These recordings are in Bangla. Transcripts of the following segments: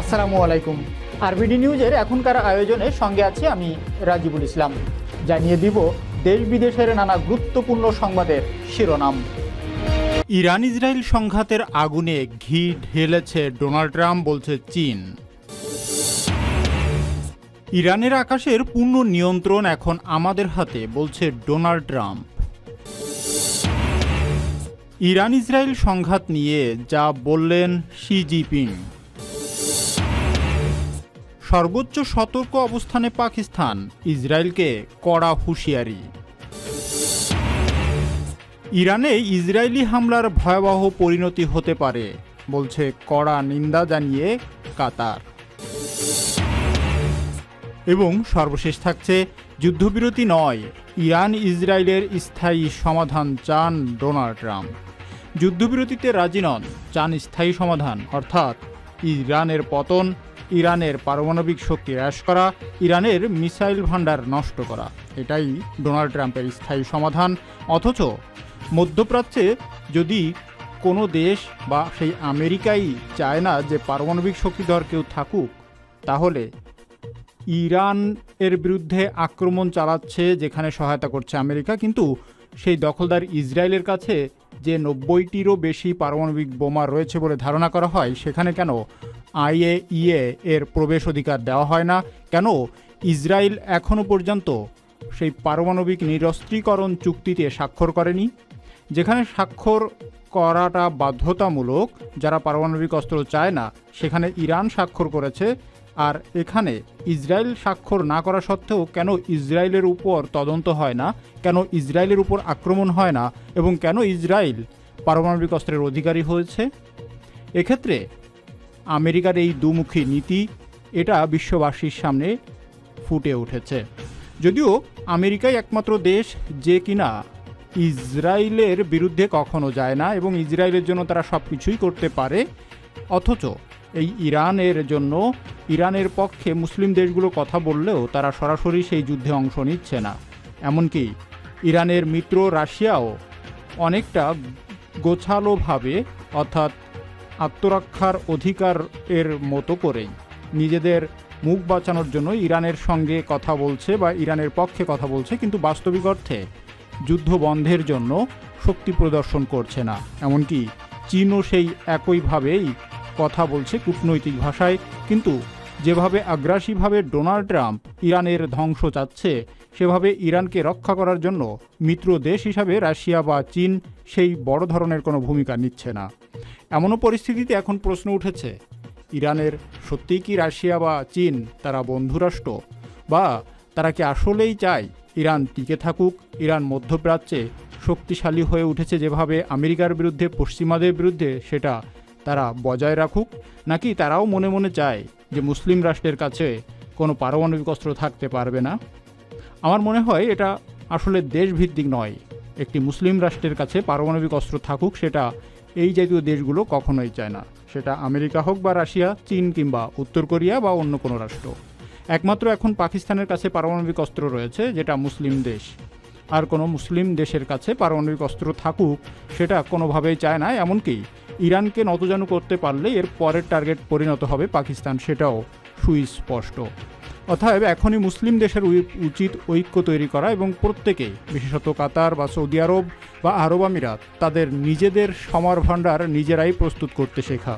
আসসালামু আলাইকুম। আরবিডি নিউজের এখনকার আয়োজনে সঙ্গে আছি আমি রাজিবুল ইসলাম। জানিয়ে দিব দেশ বিদেশের নানা গুরুত্বপূর্ণ সংবাদের শিরোনাম। ইরান ইসরায়েল সংঘাতের আগুনে ঘি ঢেলেছে ডোনাল্ড ট্রাম্প, বলছে চীন। ইরানের আকাশের পূর্ণ নিয়ন্ত্রণ এখন আমাদের হাতে, বলছে ডোনাল্ড ট্রাম্প। ইরান ইসরায়েল সংঘাত নিয়ে যা বললেন শি জিপিং সর্বোচ্চ সতর্ক অবস্থানে পাকিস্তান, ইসরায়েলকে কড়া হুঁশিয়ারি। ইরানে ইসরায়েলি হামলার ভয়াবহ পরিণতি হতে পারে, বলছে কড়া নিন্দা জানিয়ে কাতার। এবং সর্বশেষ থাকছে, যুদ্ধবিরতি নয় ইরান ইসরায়েলের স্থায়ী সমাধান চান ডোনাল্ড ট্রাম্প। যুদ্ধবিরতিতে রাজি নন, চান স্থায়ী সমাধান, অর্থাৎ ইরানের পতন ইরানের পারমাণবিক শক্তি হ্রাস করা, ইরানের মিসাইল ভাণ্ডার নষ্ট করা। এটাই ডোনাল্ড ট্রাম্পের স্থায়ী সমাধান। অথচ মধ্যপ্রাচ্যে যদি কোনো দেশ বা সেই আমেরিকাই চায় না যে পারমাণবিক শক্তিধর কেউ থাকুক, তাহলে ইরান এর বিরুদ্ধে আক্রমণ চালাচ্ছে, যেখানে সহায়তা করছে আমেরিকা। কিন্তু সেই দখলদার ইসরায়েলের কাছে যে নব্বইটিরও বেশি পারমাণবিক বোমা রয়েছে বলে ধারণা করা হয়, সেখানে কেন আইএইএ এর প্রবেশ অধিকার দেওয়া হয় না। কেন? ইসরায়েল এখনও পর্যন্ত সেই পারমাণবিক নিরস্ত্রীকরণ চুক্তিতে স্বাক্ষর করেনি, যেখানে স্বাক্ষর করাটা বাধ্যতামূলক। যারা পারমাণবিক অস্ত্র চায় না, সেখানে ইরান স্বাক্ষর করেছে। আর এখানে ইসরায়েল স্বাক্ষর না করা সত্ত্বেও কেন ইসরায়েলের উপর তদন্ত হয় না? কেন ইসরায়েলের উপর আক্রমণ হয় না? এবং কেন ইসরায়েল পারমাণবিক অস্ত্রের অধিকারী হয়েছে? এক্ষেত্রে আমেরিকার এই দুমুখী নীতি, এটা বিশ্ববাসীর সামনে ফুটে উঠেছে। যদিও আমেরিকাই একমাত্র দেশ যে কিনা ইসরায়েলের বিরুদ্ধে কখনো যায় না এবং ইসরায়েলের জন্য তারা সব কিছুই করতে পারে, অথচ এই ইরানের জন্য, ইরানের পক্ষে মুসলিম দেশগুলো কথা বললেও তারা সরাসরি সেই যুদ্ধে অংশ নিচ্ছে না। এমনকি ইরানের মিত্র রাশিয়াও অনেকটা গোছালোভাবে, অর্থাৎ আত্মরক্ষার অধিকার এর মতো করেই নিজেদের মুখ বাঁচানোর জন্য ইরানের সঙ্গে কথা বলছে বা ইরানের পক্ষে কথা বলছে, কিন্তু বাস্তবিক অর্থে যুদ্ধ বন্ধের জন্য শক্তি প্রদর্শন করছে না। এমনকি চীনও সেই একইভাবেই কথা বলছে কূটনৈতিক ভাষায়, কিন্তু যেভাবে আগ্রাসীভাবে ডোনাল্ড ট্রাম্প ইরানের ধ্বংস চাচ্ছে সেভাবে ইরানকে রক্ষা করার জন্য মিত্র দেশ হিসাবে রাশিয়া বা চীন সেই বড় ধরনের কোনো ভূমিকা নিচ্ছে না। এমনও পরিস্থিতিতে এখন প্রশ্ন উঠেছে, ইরানের সত্যিই কি রাশিয়া বা চীন তারা বন্ধুরাষ্ট্র বা তারা কি আসলেই চায় ইরান টিকে থাকুক, ইরান মধ্যপ্রাচ্যে শক্তিশালী হয়ে উঠেছে যেভাবে আমেরিকার বিরুদ্ধে, পশ্চিমাদের বিরুদ্ধে সেটা তারা বজায় রাখুক, নাকি তারাও মনে মনে চায় যে মুসলিম রাষ্ট্রের কাছে কোনো পারমাণবিক অস্ত্র থাকতে পারবে না? আমার মনে হয় এটা আসলে দেশভিত্তিক নয়। একটি মুসলিম রাষ্ট্রের কাছে পারমাণবিক অস্ত্র থাকুক, সেটা এই জাতীয় দেশগুলো কখনোই চায় না। সেটা আমেরিকা হোক বা রাশিয়া, চীন কিংবা উত্তর কোরিয়া বা অন্য কোনো রাষ্ট্র। একমাত্র এখন পাকিস্তানের কাছে পারমাণবিক অস্ত্র রয়েছে, যেটা মুসলিম দেশ। আর কোনো মুসলিম দেশের কাছে পারমাণবিক অস্ত্র থাকুক, সেটা কোনোভাবেই চায় না। এমনকি ইরানকে নতজানু করতে পারলে এর পরের টার্গেট পরিণত হবে পাকিস্তান, সেটাও সুস্পষ্ট। অতএব এখনই মুসলিম দেশের উচিত ঐক্য তৈরি করা এবং প্রত্যেকেই, বিশেষত কাতার বা সৌদি আরব বা আরব আমিরাত, তাদের নিজেদের সমর ভাণ্ডার নিজেরাই প্রস্তুত করতে শেখা।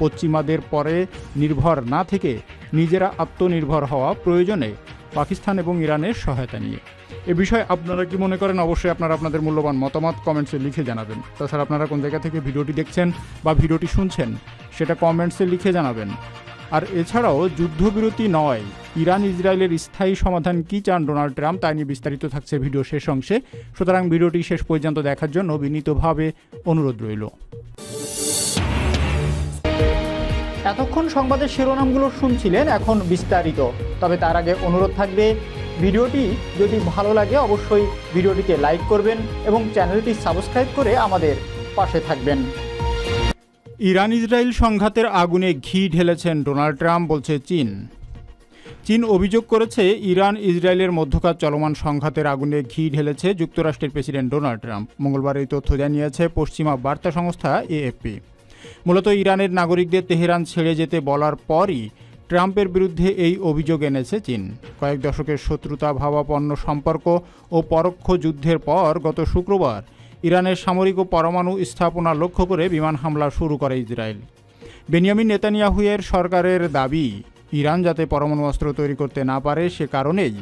পশ্চিমাদের পরে নির্ভর না থেকে নিজেরা আত্মনির্ভর হওয়া প্রয়োজনে পাকিস্তান এবং ইরানের সহায়তা নিয়ে। এ বিষয়ে আপনারা কি মনে করেন? অবশ্যই আপনারা আপনাদের মূল্যবান মতামত কমেন্টসে লিখে জানাবেন। তাছাড়া আপনারা কোন জায়গা থেকে ভিডিওটি দেখছেন বা ভিডিওটি শুনছেন, সেটা কমেন্টসে লিখে জানাবেন। আর এছাড়াও যুদ্ধবিরতি নয়। ইরান ইসরায়েলের স্থায়ী সমাধান কি চান ডোনাল্ড ট্রাম্প তাই নিয়ে বিস্তারিত থাকছে ভিডিও শেষ অংশে। সুতরাং ভিডিওটি শেষ পর্যন্ত দেখার জন্য বিনীতভাবে অনুরোধ রইল। এতক্ষণ সংবাদের শিরোনামগুলো শুনছিলেন এখন বিস্তারিত। তবে তার আগে অনুরোধ থাকবে, ভিডিওটি যদি ভালো লাগে অবশ্যই ভিডিওটিকে লাইক করবেন এবং চ্যানেলটি সাবস্ক্রাইব করে আমাদের পাশে থাকবেন। ইরান ইসরায়েল সংঘাতের আগুনে ঘি ঢেলেছেন ডোনাল্ড ট্রাম্প, বলছে চীন। চীন অভিযোগ করেছে ইরান ইসরায়েলের মধ্যকার চলমান সংঘাতের আগুনে ঘি ঢেলেছে যুক্তরাষ্ট্রের প্রেসিডেন্ট ডোনাল্ড ট্রাম্প। মঙ্গলবার এই তথ্য জানিয়েছে পশ্চিমা বার্তা সংস্থা এএফপি। মূলত ইরানের নাগরিকদের তেহরান ছেড়ে যেতে বলার পরই ট্রাম্পের বিরুদ্ধে এই অভিযোগ এনেছে চীন। কয়েক দশকের শত্রুতা ভাবাপন্ন সম্পর্ক ও পরোক্ষ যুদ্ধের পর গত শুক্রবার ইরানের সামরিক ও পরমাণু স্থাপনা লক্ষ্য করে বিমান হামলা শুরু করে ইসরায়েল। বেনিয়ামিন নেতানিয়াহুয়ের সরকারের দাবি, ইরান যাতে পরমাণু অস্ত্র তৈরি করতে না পারে সে কারণেই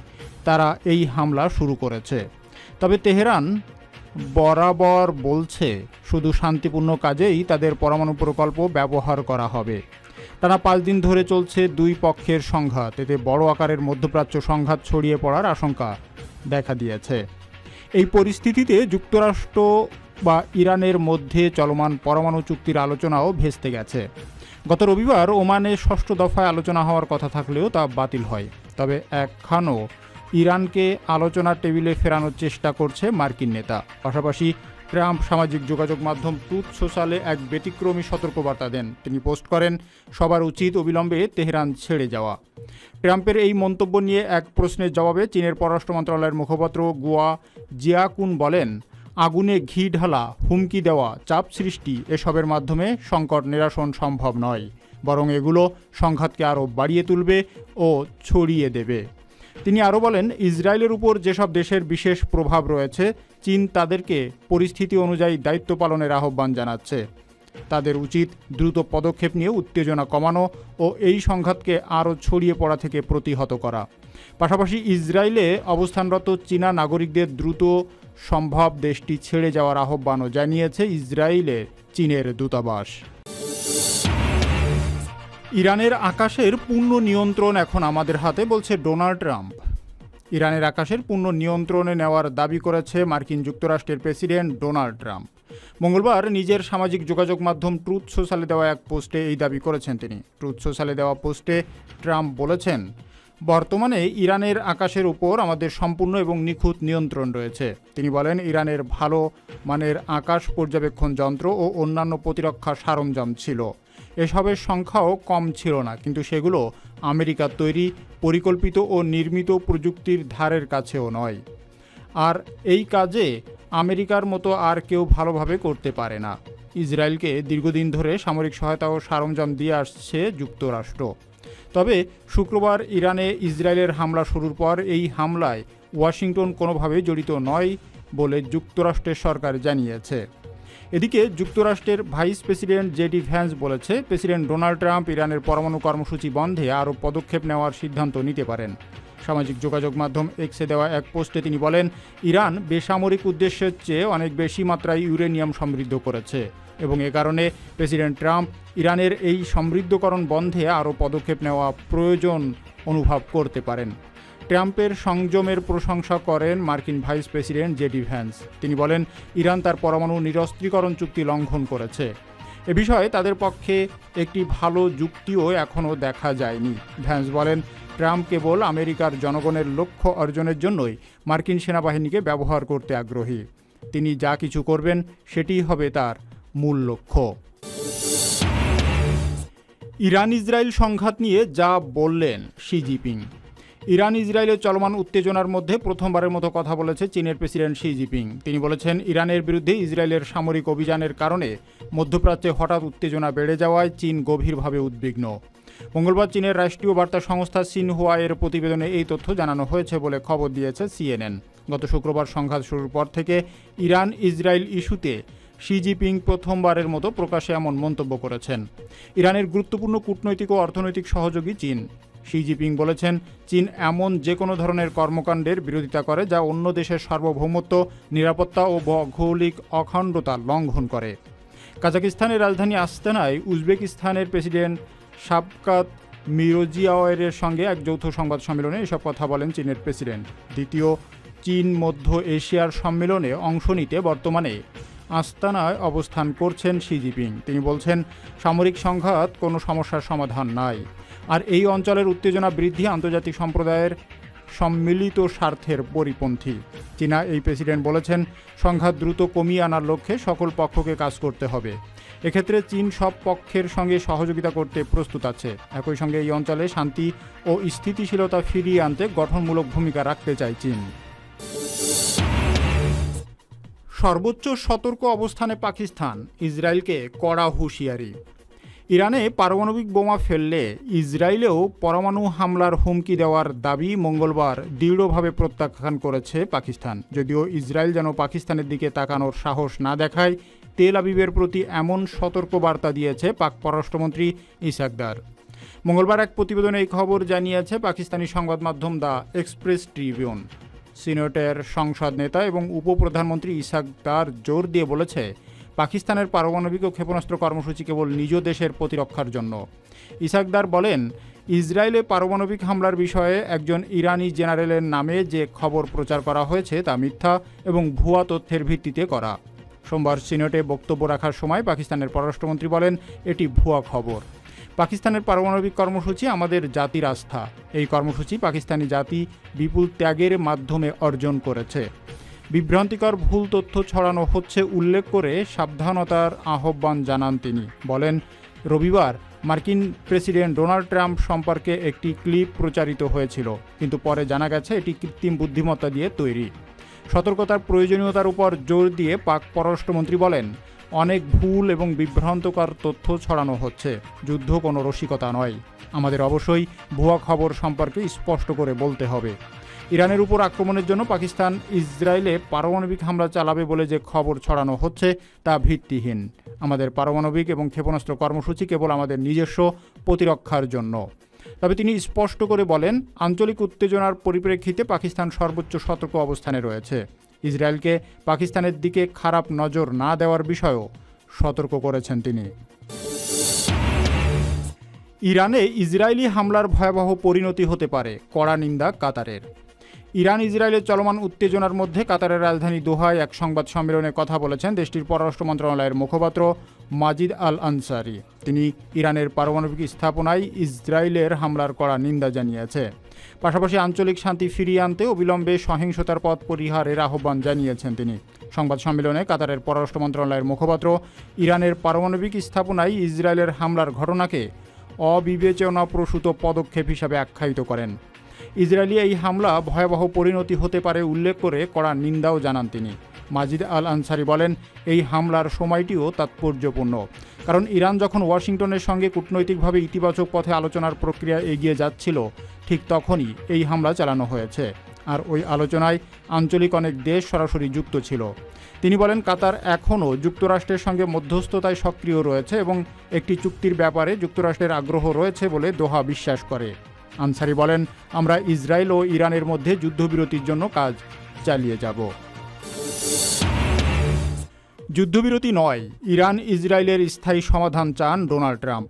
তারা এই হামলা শুরু করেছে। তবে তেহরান বরাবর বলছে, শুধু শান্তিপূর্ণ কাজেই তাদের পরমাণু প্রকল্প ব্যবহার করা হবে। টানা পাঁচ দিন ধরে চলছে দুই পক্ষের সংঘাত, এতে বড় আকারের মধ্যপ্রাচ্য সংঘাত ছড়িয়ে পড়ার আশঙ্কা দেখা দিয়েছে। এই পরিস্থিতিতে যুক্তরাষ্ট্র বা ইরানের মধ্যে চলমান পরমাণু চুক্তির আলোচনাও ভেস্তে গেছে। গত রবিবার ওমানে ষষ্ঠ দফায় আলোচনা হওয়ার কথা থাকলেও তা বাতিল হয়। তবে একখানও ইরানকে আলোচনার টেবিলে ফেরানোর চেষ্টা করছে মার্কিন নেতা। পাশাপাশি ট্রাম্প সামাজিক যোগাযোগ মাধ্যম ট্রুথ সোশ্যালে এক ব্যতিক্রমী সতর্কবার্তা দেন। তিনি পোস্ট করেন, সবার উচিত অবিলম্বে তেহরান ছেড়ে যাওয়া। ট্রাম্পের এই মন্তব্য নিয়ে এক প্রশ্নের জবাবে চীনের পররাষ্ট্র মন্ত্রণালয়ের মুখপাত্র গুয়া জিয়াকুন বলেন, আগুনে ঘি ঢালা, হুমকি দেওয়া, চাপ সৃষ্টি, এসবের মাধ্যমে সংকট নিরাসন সম্ভব নয়। বরং এগুলো সংঘাতকে আরও বাড়িয়ে তুলবে ও ছড়িয়ে দেবে। তিনি আরও বলেন, ইসরায়েলের উপর যেসব দেশের বিশেষ প্রভাব রয়েছে চীন তাদেরকে পরিস্থিতি অনুযায়ী দায়িত্ব পালনের আহ্বান জানাচ্ছে। তাদের উচিত দ্রুত পদক্ষেপ নিয়ে উত্তেজনা কমানো ও এই সংঘাতকে আরও ছড়িয়ে পড়া থেকে প্রতিহত করা। পাশাপাশি ইসরায়েলে অবস্থানরত চীনা নাগরিকদের দ্রুত সম্ভব দেশটি ছেড়ে যাওয়ার আহ্বানও জানিয়েছে ইসরায়েলের চীনের দূতাবাস। ইরানের আকাশের পূর্ণ নিয়ন্ত্রণ এখন আমাদের হাতে, বলছে ডোনাল্ড ট্রাম্প। ইরানের আকাশের পূর্ণ নিয়ন্ত্রণে নেওয়ার দাবি করেছে মার্কিন যুক্তরাষ্ট্রের প্রেসিডেন্ট ডোনাল্ড ট্রাম্প। মঙ্গলবার নিজের সামাজিক যোগাযোগ মাধ্যম ট্রুথ সোশ্যালে দেওয়া এক পোস্টে এই দাবি করেছেন তিনি। ট্রুথ সোশ্যালে দেওয়া পোস্টে ট্রাম্প বলেছেন, বর্তমানে ইরানের আকাশের উপর আমাদের সম্পূর্ণ এবং নিখুঁত নিয়ন্ত্রণ রয়েছে। তিনি বলেন, ইরানের ভালো মানের আকাশ পর্যবেক্ষণ যন্ত্র ও অন্যান্য প্রতিরক্ষা সরঞ্জাম ছিল। এসবের সংখ্যাও কম ছিল না, কিন্তু সেগুলো আমেরিকার তৈরি, পরিকল্পিত ও নির্মিত প্রযুক্তির ধারের কাছেও নয়। আর এই কাজে আমেরিকার মতো আর কেউ ভালোভাবে করতে পারে না। ইসরায়েলকে দীর্ঘদিন ধরে সামরিক সহায়তা ও সরঞ্জাম দিয়ে আসছে যুক্তরাষ্ট্র। তবে শুক্রবার ইরানে ইসরায়েলের হামলা শুরুর পর এই হামলায় ওয়াশিংটন কোনোভাবে জড়িত নয় বলে যুক্তরাষ্ট্রের সরকার জানিয়েছে। এদিকে যুক্তরাষ্ট্রের ভাইস প্রেসিডেন্ট জেডি ভ্যান্স বলেছে, প্রেসিডেন্ট ডোনাল্ড ট্রাম্প ইরানের পরমাণু কর্মসূচি বন্ধে আরও পদক্ষেপ নেওয়ার সিদ্ধান্ত নিতে পারেন। সামাজিক যোগাযোগ মাধ্যম এক্সে দেওয়া এক পোস্টে তিনি বলেন, ইরান বেসামরিক উদ্দেশ্যের চেয়ে অনেক বেশি মাত্রায় ইউরেনিয়াম সমৃদ্ধ করেছে এবং এ কারণে প্রেসিডেন্ট ট্রাম্প ইরানের এই সমৃদ্ধকরণ বন্ধে আরও পদক্ষেপ নেওয়া প্রয়োজন অনুভব করতে পারেন। ট্রাম্পের সংযমের প্রশংসা করেন মার্কিন ভাইস প্রেসিডেন্ট জেডি ভ্যান্স। তিনি বলেন, ইরান তার পরমাণু নিরস্ত্রীকরণ চুক্তি লঙ্ঘন করেছে। এ বিষয়ে তাদের পক্ষে একটি ভালো যুক্তিও এখনও দেখা যায়নি। ভ্যান্স বলেন, ট্রাম্প কেবল আমেরিকার জনগণের লক্ষ্য অর্জনের জন্যই মার্কিন সেনাবাহিনীকে ব্যবহার করতে আগ্রহী। তিনি যা কিছু করবেন সেটিই হবে তার মূল লক্ষ্য। ইরান ইসরায়েল সংঘাত নিয়ে যা বললেন, শি জিপিং ইরান ইসরায়েলের চলমান উত্তেজনার মধ্যে প্রথমবারের মতো কথা বলেছে চীনের প্রেসিডেন্ট শি জিপিং তিনি বলেছেন, ইরানের বিরুদ্ধে ইসরায়েলের সামরিক অভিযানের কারণে মধ্যপ্রাচ্যে হঠাৎ উত্তেজনা বেড়ে যাওয়ায় চীন গভীরভাবে উদ্বিগ্ন। মঙ্গলবার চীনের রাষ্ট্রীয় বার্তা সংস্থা সিনহুয়া এর প্রতিবেদনে এই তথ্য জানানো হয়েছে বলে খবর দিয়েছে সিএনএন। গত শুক্রবার সংঘাত শুরুর পর থেকে ইরান ইসরায়েল ইস্যুতে শি জিপিং প্রথমবারের মতো প্রকাশে এমন মন্তব্য করেছেন। ইরানের গুরুত্বপূর্ণ কূটনৈতিক ও অর্থনৈতিক সহযোগী চীন। শি জিপিং বলেছেন, চীন এমন যে কোনো ধরনের কর্মকাণ্ডের বিরোধিতা করে যা অন্য দেশের সার্বভৌমত্ব, নিরাপত্তা ও ভৌগোলিক অখণ্ডতা লঙ্ঘন করে। কাজাকিস্তানের রাজধানী আস্তানায় উজবেকিস্তানের প্রেসিডেন্ট সাবকাত মিরোজিয়াওয়ের সঙ্গে এক যৌথ সংবাদ সম্মেলনে এসব কথা বলেন চীনের প্রেসিডেন্ট। দ্বিতীয়, চীন মধ্য এশিয়ার সম্মেলনে অংশ নিতে বর্তমানে আস্তানায় অবস্থান করছেন শি জিপিং তিনি বলছেন, সামরিক সংঘাত কোনো সমস্যার সমাধান নাই। আর এই অঞ্চলের উত্তেজনা বৃদ্ধি আন্তর্জাতিক সম্প্রদায়ের সম্মিলিত স্বার্থের পরিপন্থী। চীনা এই প্রেসিডেন্ট বলেছেন, সংঘাত দ্রুত কমিয়ে আনার লক্ষ্যে সকল পক্ষকে কাজ করতে হবে। এক্ষেত্রে চীন সব পক্ষের সঙ্গে সহযোগিতা করতে প্রস্তুত আছে। একই সঙ্গে এই অঞ্চলে শান্তি ও স্থিতিশীলতা ফিরিয়ে আনতে গঠনমূলক ভূমিকা রাখতে চায় চীন। সর্বোচ্চ সতর্ক অবস্থানে পাকিস্তান, ইসরায়েলকে কড়া হুঁশিয়ারি। ইরানে পারমাণবিক বোমা ফেললে ইসরায়েলেও পরমাণু হামলার হুমকি দেওয়ার দাবি মঙ্গলবার দৃঢ়ভাবে প্রত্যাখ্যান করেছে পাকিস্তান। যদিও ইসরায়েল যেন পাকিস্তানের দিকে তাকানোর সাহস না দেখায়, তেল আবিবের প্রতি এমন সতর্কবার্তা দিয়েছে পাক পররাষ্ট্রমন্ত্রী ইসাকদার মঙ্গলবার এক প্রতিবেদনে এই খবর জানিয়েছে পাকিস্তানি সংবাদ মাধ্যম দ্য এক্সপ্রেস ট্রিবিউন। সিনেটের সংসদ নেতা এবং উপপ্রধানমন্ত্রী ইসাকদার জোর দিয়ে বলেছে পাকিস্তানের পারমাণবিক ও ক্ষেপণাস্ত্র কর্মসূচি কেবল নিজ দেশের প্রতিরক্ষার জন্য। ইসাকদার বলেন, ইসরায়েলে পারমাণবিক হামলার বিষয়ে একজন ইরানি জেনারেলের নামে যে খবর প্রচার করা হয়েছে তা মিথ্যা এবং ভুয়া তথ্যের ভিত্তিতে করা। সোমবার সিনেটে বক্তব্য রাখার সময় পাকিস্তানের পররাষ্ট্রমন্ত্রী বলেন, এটি ভুয়া খবর। পাকিস্তানের পারমাণবিক কর্মসূচি আমাদের জাতির আস্থা। এই কর্মসূচি পাকিস্তানি জাতি বিপুল ত্যাগের মাধ্যমে অর্জন করেছে। বিভ্রান্তিকর ভুল তথ্য ছড়ানো হচ্ছে উল্লেখ করে সাবধানতার আহ্বান জানান তিনি। বলেন, রবিবার মার্কিন প্রেসিডেন্ট ডোনাল্ড ট্রাম্প সম্পর্কে একটি ক্লিপ প্রচারিত হয়েছিল, কিন্তু পরে জানা গেছে এটি কৃত্রিম বুদ্ধিমত্তা দিয়ে তৈরি। সতর্কতার প্রয়োজনীয়তার উপর জোর দিয়ে পাক পররাষ্ট্রমন্ত্রী বলেন, অনেক ভুল এবং বিভ্রান্তকর তথ্য ছড়ানো হচ্ছে, যুদ্ধ কোনো রসিকতা নয়। আমাদের অবশ্যই ভুয়া খবর সম্পর্কে স্পষ্ট করে বলতে হবে। ইরানের উপর আক্রমণের জন্য পাকিস্তান ইসরায়েলে পারমাণবিক হামলা চালাবে বলে যে খবর ছড়ানো হচ্ছে, তা ভিত্তিহীন। আমাদের পারমাণবিক এবং ক্ষেপণাস্ত্র কর্মসূচি কেবল আমাদের নিজস্ব প্রতিরক্ষার জন্য। তবে তিনি স্পষ্ট করে বলেন, আঞ্চলিক উত্তেজনার পরিপ্রেক্ষিতে পাকিস্তান সর্বোচ্চ সতর্ক অবস্থানে রয়েছে। ইসরায়েলকে পাকিস্তানের দিকে খারাপ নজর না দেওয়ার বিষয়েও সতর্ক করেছেন তিনি। ইরানে ইসরায়েলি হামলার ভয়াবহ পরিণতি হতে পারে, কড়া নিন্দা কাতারের। ইরান ইসরায়েলের চলমান উত্তেজনার মধ্যে কাতারের রাজধানী দোহায় এক সংবাদ সম্মেলনে কথা বলেছেন দেশটির পররাষ্ট্র মন্ত্রণালয়ের মুখপাত্র মাজিদ আল আনসারি। তিনি ইরানের পারমাণবিক স্থাপনায় ইসরায়েলের হামলার করা নিন্দা জানিয়েছে। পাশাপাশি আঞ্চলিক শান্তি ফিরিয়ে আনতে অবিলম্বে সহিংসতার পথ পরিহারের আহ্বান জানিয়েছেন তিনি। সংবাদ সম্মেলনে কাতারের পররাষ্ট্র মন্ত্রণালয়ের মুখপাত্র ইরানের পারমাণবিক স্থাপনায় ইসরায়েলের হামলার ঘটনাকে অবিবেচনাপ্রসূত পদক্ষেপ হিসাবে আখ্যায়িত করেন। ইসরায়েলি এই হামলা ভয়াবহ পরিণতি হতে পারে উল্লেখ করে কড়া নিন্দাও জানান তিনি। মাজিদ আল আনসারি বলেন, এই হামলার সময়টিও তাৎপর্যপূর্ণ। কারণ ইরান যখন ওয়াশিংটনের সঙ্গে কূটনৈতিকভাবে ইতিবাচক পথে আলোচনার প্রক্রিয়া এগিয়ে যাচ্ছিল, ঠিক তখনই এই হামলা চালানো হয়েছে। আর ওই আলোচনায় আঞ্চলিক অনেক দেশ সরাসরি যুক্ত ছিল। তিনি বলেন, কাতার এখনও যুক্তরাষ্ট্রের সঙ্গে মধ্যস্থতায় সক্রিয় রয়েছে এবং একটি চুক্তির ব্যাপারে যুক্তরাষ্ট্রের আগ্রহ রয়েছে বলে দোহা বিশ্বাস করে। আনসারি বলেন, আমরা ইসরায়েল ও ইরানের মধ্যে যুদ্ধবিরতির জন্য কাজ চালিয়ে যাব। যুদ্ধবিরতি নয়, ইরান ইসরায়েলের স্থায়ী সমাধান চান ডোনাল্ড ট্রাম্প।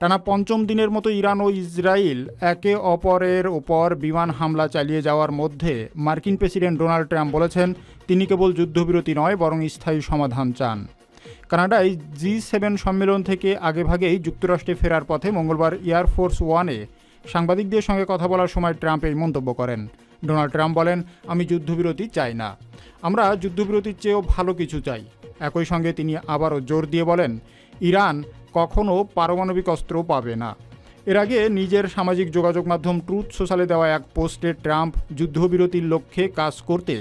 টানা পঞ্চম দিনের মতো ইরান ও ইসরায়েল একে অপরের ওপর বিমান হামলা চালিয়ে যাওয়ার মধ্যে মার্কিন প্রেসিডেন্ট ডোনাল্ড ট্রাম্প বলেছেন, তিনি কেবল যুদ্ধবিরতি নয়, বরং স্থায়ী সমাধান চান। কানাডায় জি সেভেন সম্মেলন থেকে আগেভাগেই যুক্তরাষ্ট্রে ফেরার পথে মঙ্গলবার এয়ারফোর্স ওয়ানে সাংবাদিকদের সঙ্গে কথা বলার সময় ট্রাম্প এই মন্তব্য করেন। ডোনাল্ড ট্রাম্প বলেন, আমি যুদ্ধবিরতি চাই না। আমরা যুদ্ধবিরতির চেয়েও ভালো কিছু চাই। একই সঙ্গে তিনি আবারও জোর দিয়ে বলেন, ইরান কখনও পারমাণবিক অস্ত্র পাবে না। এর আগে নিজের সামাজিক যোগাযোগ মাধ্যম ট্রুথ সোশ্যালে দেওয়া এক পোস্টে ট্রাম্প যুদ্ধবিরতির লক্ষ্যে কাজ করতে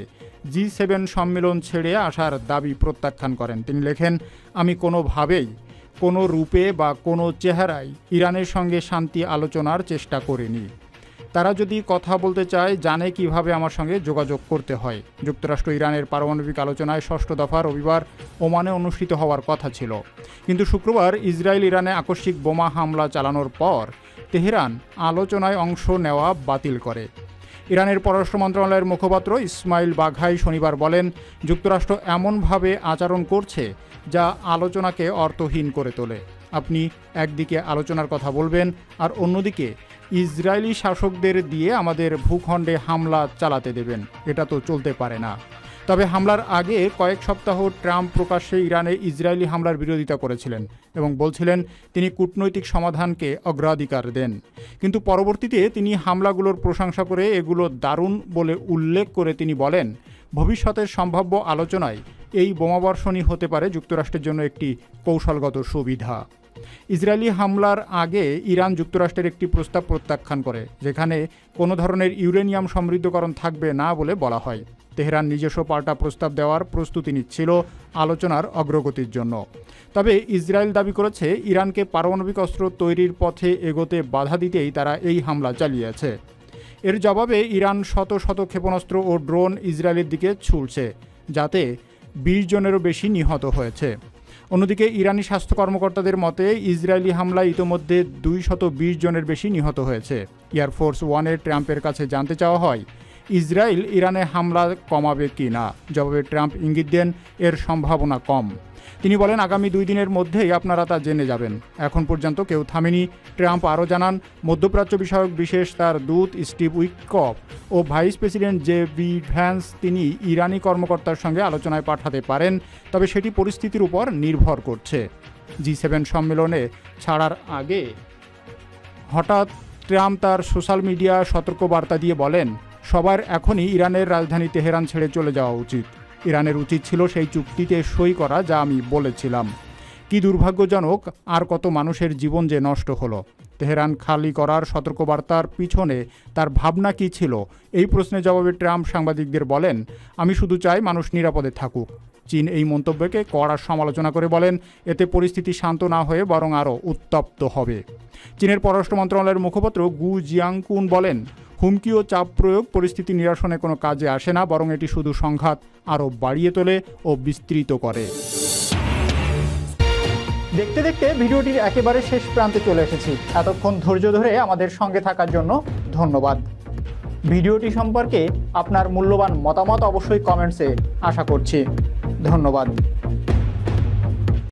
জি সেভেন সম্মেলন ছেড়ে আসার দাবি প্রত্যাখ্যান করেন। তিনি লেখেন, আমি কোনোভাবেই কোনো রূপে বা কোনো চেহারায় ইরানের সঙ্গে শান্তি আলোচনার চেষ্টা করিনি। তারা যদি কথা বলতে চায়, জানে কীভাবে আমার সঙ্গে যোগাযোগ করতে হয়। যুক্তরাষ্ট্র ইরানের পারমাণবিক আলোচনায় ষষ্ঠ দফা রবিবার ওমানে অনুষ্ঠিত হওয়ার কথা ছিল। কিন্তু শুক্রবার ইসরায়েল ইরানে আকস্মিক বোমা হামলা চালানোর পর তেহরান আলোচনায় অংশ নেওয়া বাতিল করে। ইরানের পররাষ্ট্র মন্ত্রণালয়ের মুখপাত্র ইসমাইল বাঘাই শনিবার বলেন, যুক্তরাষ্ট্র এমনভাবে আচরণ করছে যা আলোচনাকে অর্থহীন করে তোলে। আপনি একদিকে আলোচনার কথা বলবেন আর অন্যদিকে ইসরায়েলি শাসকদের দিয়ে আমাদের ভূখণ্ডে হামলা চালাতে দেবেন। এটা তো চলতে পারে না। তবে হামলার আগে কয়েক সপ্তাহ ট্রাম্প প্রকাশ্যে ইরানে ইসরায়েলি হামলার বিরোধিতা করেছিলেন এবং বলছিলেন তিনি কূটনৈতিক সমাধানকে অগ্রাধিকার দেন। কিন্তু পরবর্তীতে তিনি হামলাগুলোর প্রশংসা করে এগুলো দারুণ বলে উল্লেখ করে তিনি বলেন, ভবিষ্যতের সম্ভাব্য আলোচনায় এই বোমাবর্ষণই হতে পারে যুক্তরাষ্ট্রের জন্য একটি কৌশলগত সুবিধা। ইসরায়েলি হামলার আগে ইরান যুক্তরাষ্ট্রের একটি প্রস্তাব প্রত্যাখ্যান করে, যেখানে কোনো ধরনের ইউরেনিয়াম সমৃদ্ধকরণ থাকবে না বলে বলা হয়। তেহরান নিজস্ব পাল্টা প্রস্তাব দেওয়ার প্রস্তুতি নিচ্ছিল আলোচনার অগ্রগতির জন্য। তবে ইসরায়েল দাবি করেছে, ইরানকে পারমাণবিক অস্ত্র তৈরির পথে এগোতে বাধা দিতেই তারা এই হামলা চালিয়েছে। এর জবাবে ইরান শত শত ক্ষেপণাস্ত্র ও ড্রোন ইসরায়েলের দিকে ছুড়ছে, যাতে বিশ জনেরও বেশি নিহত হয়েছে। অন্যদিকে ইরানি স্বাস্থ্য কর্মকর্তাদের মতে, ইসরায়েলি হামলায় ইতোমধ্যে দুই শত বিশ জনের বেশি নিহত হয়েছে। এয়ারফোর্স ওয়ানের ট্রাম্পের কাছে জানতে চাওয়া হয়, ইসরায়েল ইরানে হামলা কমাবে কি না জবাবে ট্রাম্প ইঙ্গিত দেন, এর সম্ভাবনা কম। তিনি বলেন, আগামী দুই দিনের মধ্যেই আপনারা তা জেনে যাবেন। এখন পর্যন্ত কেউ থামেনি। ট্রাম্প আরও জানান, মধ্যপ্রাচ্য বিষয়ক বিশেষ তার দূত স্টিভ উইকপ ও vice president J B Vance তিনি ইরানি কর্মকর্তার সঙ্গে আলোচনায় পাঠাতে পারেন, তবে সেটি পরিস্থিতির উপর নির্ভর করছে। জি সেভেন সম্মেলনে ছাড়ার আগে হঠাৎ ট্রাম্প তার সোশ্যাল মিডিয়া সতর্কবার্তা দিয়ে বলেন, সবার এখনই ইরানের রাজধানী তেহরান ছেড়ে চলে যাওয়া উচিত। ইরানের উচিত ছিল সেই চুক্তিতে সই করা, যা আমি বলেছিলাম। কি দুর্ভাগ্যজনক, আর কত মানুষের জীবন যে নষ্ট হলো। তেহরান খালি করার সতর্কবার্তার পিছনে তার ভাবনা কি ছিল? এই প্রশ্নের জবাবে ট্রাম্প সাংবাদিকদের বলেন, আমি শুধু চাই মানুষ নিরাপদে থাকুক। চীন এই মন্তব্যকে কড়া সমালোচনা করে বলেন, এতে পরিস্থিতি শান্ত না হয়ে বরং আরও উত্তপ্ত হবে। চীনের পররাষ্ট্র মন্ত্রণালয়ের মুখপাত্র গু জিয়াংকুন বলেন হুমকি ও চাপ প্রয়োগ, পরিস্থিতি নিরসনে কোনো কাজে আসে না, বরং এটি শুধু সংঘাত আরও বাড়িয়ে তোলে ও বিস্তৃত করে। দেখতে দেখতে ভিডিওটির একেবারে শেষ প্রান্তে চলে এসেছি। এতক্ষণ ধৈর্য ধরে আমাদের সঙ্গে থাকার জন্য ধন্যবাদ। ভিডিওটি সম্পর্কে আপনার মূল্যবান মতামত অবশ্যই কমেন্টসে আশা করছি। ধন্যবাদ।